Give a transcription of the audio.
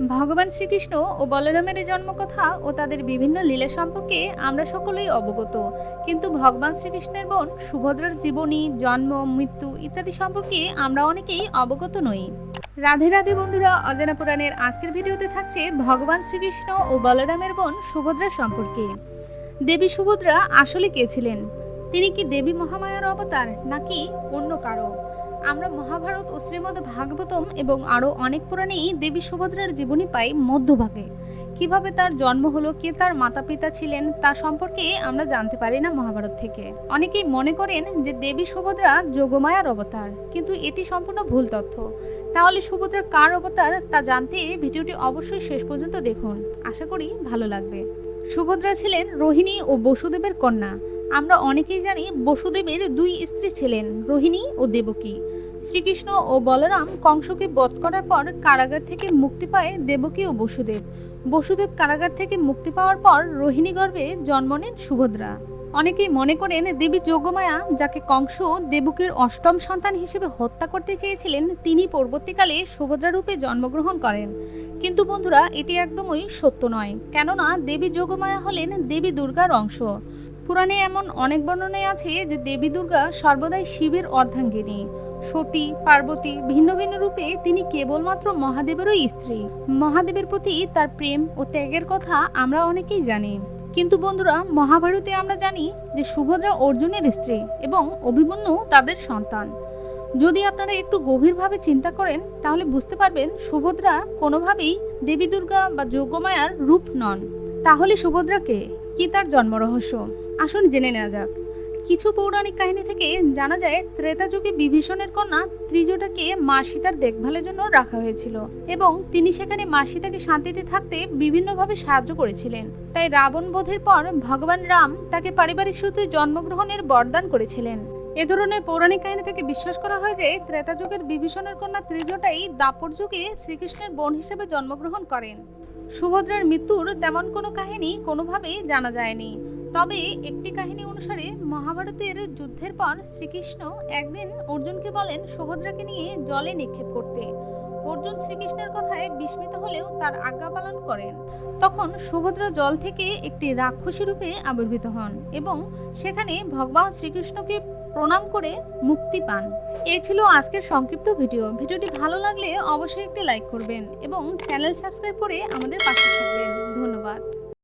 ভগবান শ্রীকৃষ্ণ ও বলরামের জন্মকথা ও তাদের বিভিন্ন লীলা সম্পর্কে আমরা সকলেই অবগত। কিন্তু ভগবান শ্রীকৃষ্ণের বোন সুভদ্রার জীবনী, জন্ম, মৃত্যু ইত্যাদি সম্পর্কে আমরা অনেকেই অবগত নই। রাধে রাধে বন্ধুরা, অজানা পুরাণের আজকের ভিডিওতে থাকছে ভগবান শ্রীকৃষ্ণ ও বলরামের বোন সুভদ্রা সম্পর্কে। দেবী সুভদ্রা আসলে কে ছিলেন? তিনি কি দেবী মহামায়ার অবতার নাকি অন্য কারও? আমরা মহাভারত ও শ্রীমদ ভাগবতম এবং আরও অনেক পুরাণেই দেবী সুভদ্রার জীবনী পাই মধ্যভাগে। কীভাবে তার জন্ম হলো, কে তার মাতা পিতা ছিলেন, তা সম্পর্কে আমরা জানতে পারি না মহাভারত থেকে। অনেকেই মনে করেন যে দেবী সুভদ্রা যোগমায়ার অবতার, কিন্তু এটি সম্পূর্ণ ভুল তথ্য। তাহলে সুভদ্রার কার অবতার, তা জানতে ভিডিওটি অবশ্যই শেষ পর্যন্ত দেখুন। আশা করি ভালো লাগবে। সুভদ্রা ছিলেন রোহিণী ও বসুদেবের কন্যা। আমরা অনেকেই জানি বসুদেবের দুই স্ত্রী ছিলেন, রোহিণী ও দেবকী। শ্রীকৃষ্ণ ও বলরাম কংসকে বধ করার পর কারাগার থেকে মুক্তি পায় দেবকী ও বসুদেব। বসুদেব কারাগার থেকে মুক্তি পাওয়ার পর রোহিণী গর্ভে জন্ম নেন সুভদ্রা। অনেকেই মনে করেন দেবী যোগমায়া, যাকে কংস দেবকীর অষ্টম সন্তান হিসেবে হত্যা করতে চেয়েছিলেন, তিনি পরবর্তীকালে সুভদ্রা রূপে জন্মগ্রহণ করেন। কিন্তু বন্ধুরা, এটি একদমই সত্য নয়। কেননা, দেবী যোগমায়া হলেন দেবী দুর্গার অংশ। পুরাণে এমন অনেক বর্ণনায় আছে যে দেবী দুর্গা সর্বদাই শিবের অর্ধাঙ্গিনী। সতী, পার্বতী ভিন্ন ভিন্ন রূপে তিনি কেবলমাত্র মহাদেবেরই স্ত্রী। মহাদেবের প্রতি তার প্রেম ও ত্যাগের কথা আমরা অনেকেই জানি। কিন্তু বন্ধুরা, মহাভারতে আমরা জানি যে সুভদ্রা অর্জুনের স্ত্রী এবং অভিমন্যু তাদের সন্তান। যদি আপনারা একটু গভীরভাবে চিন্তা করেন, তাহলে বুঝতে পারবেন সুভদ্রা কোনোভাবেই দেবী দুর্গা বা যোগমায়ার রূপ নন। তাহলে সুভদ্রাকে কি তার জন্ম রহস্য আসুন জেনে নেওয়া যাক। কিছু পৌরাণিক কাহিনী থেকে জানা যায় ত্রেতা যুগে বিভীষণের কন্যা ত্রিজটাকে মা সীতার দেখভালের জন্য রাখা হয়েছিল এবং তিনি সেখানে মা সীতাকে শান্তিতে থাকতে বিভিন্নভাবে সাহায্য করেছিলেন। তাই রাবণ বোধের পর ভগবান রাম তাকে পারিবারিক সূত্রে জন্মগ্রহণের বরদান করেছিলেন। এ ধরনের পৌরাণিক কাহিনী থেকে বিশ্বাস করা হয় যে ত্রেতা যুগের বিভীষণের কন্যা ত্রিজটাই দাপর যুগে শ্রীকৃষ্ণের বোন হিসেবে জন্মগ্রহণ করেন। সুভদ্রার মৃত্যুর তেমন কোনো কাহিনী কোনোভাবেই জানা যায়নি। তবে একটি কাহিনী অনুসারে মহাভারতের যুদ্ধের পর শ্রীকৃষ্ণ একদিন অর্জুনকে বলেন, সুভদ্রাকে নিয়ে জলে নিক্ষেপ করতে। অর্জুন শ্রীকৃষ্ণের কথায় বিস্মিত হলেও তার আজ্ঞা পালন করেন। তখন সুভদ্রা জল থেকে একটি রাক্ষসী রূপে আবির্ভূত হন এবং সেখানে ভগবান শ্রীকৃষ্ণকে প্রণাম করে মুক্তি পান। এ ছিল আজকের সংক্ষিপ্ত ভিডিও। ভিডিওটি ভালো লাগলে অবশ্যই একটি লাইক করবেন এবং চ্যানেল সাবস্ক্রাইব করে আমাদের পাশে থাকবেন। ধন্যবাদ।